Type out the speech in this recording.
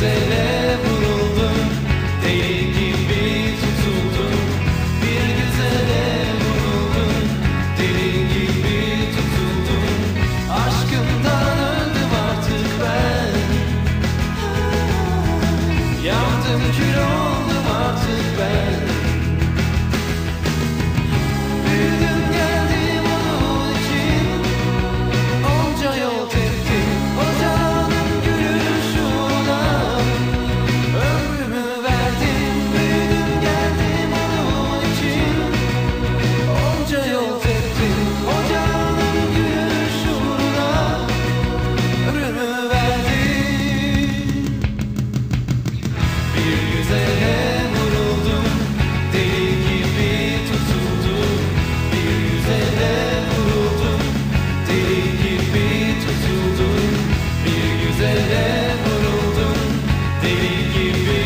güzele vuruldum. Deli gibi tutuldum. Bir güzele vuruldum. Deli gibi tutuldum. Aşkımdan öldüm artık ben. Yandım kül oldum artık ben. give it.